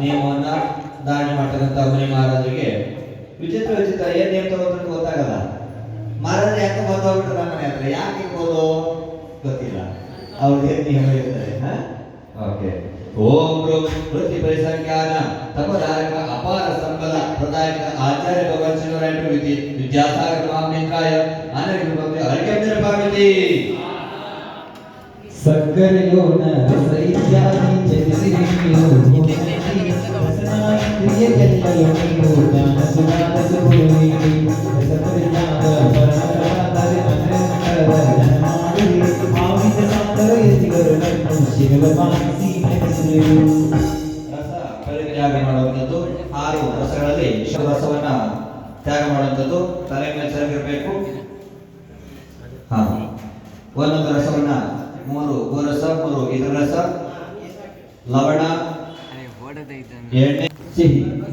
ನಿಯಮವನ್ನ ಧಾರಣೆ ಮಾಡ್ತಕ್ಕಂಥ ಮುನಿ ಮಹಾರಾಜರಿಗೆ ವಿಚಿತ್ರ ವಿಚಿತ್ರ ಏನ್ ನಿಯಮ ತಗೋತಾರೆ ಗೊತ್ತಾಗಲ್ಲ. ಮಹಾರಾಜ ಯಾಕೆ ಬಂದು ಹೋಗ್ಬಿಟ್ರೆ ಮನೆ ಹತ್ರ? ಯಾಕೆ ಇರ್ಬೋದು ಗೊತ್ತಿಲ್ಲ. ಅವ್ರದ್ದು ಏನ್ ನಿಯಮ ಇರ್ತಾರೆ ಓಕೆ. ಓಂ ರೂಂ ವೃತ್ತಿ ಪರಿಸಂಖ್ಯಾನ ತಪಧಾರಕ ಅಪಾರ ಸಂಬಲ ಪ್ರದಾಯಕ ಆಚಾರ್ಯ ಭಗವಾನ್ ಶಿವರಾಯ ವಿಧಿ ವಿದ್ಯಾಸಾಗರ ಮಹಾಮಿತ್ರಾಯ ಅನೇಕ ಭಕ್ತಿ ಹರಿಕಂದ್ರ ಪಾರ್ವತಿ ಸಕ್ಕರೆಯೋಣ ರಸ ಪರಿತ್ಯಾಗ ಮಾಡುವಂಥದ್ದು ಆರು ರಸಗಳಲ್ಲಿ ತ್ಯಾಗ ಮಾಡುವಂಥದ್ದು. ತಲೆ ಮೇಲೆ ಸರಿಗಿರಬೇಕು ಒಂದೊಂದು ರಸವನ್ನ, ಮೂರು ಗೋರಸ, ಮೂರು ಇದ್ರ ರಸ ಲವಣ ಸಿಹಿ.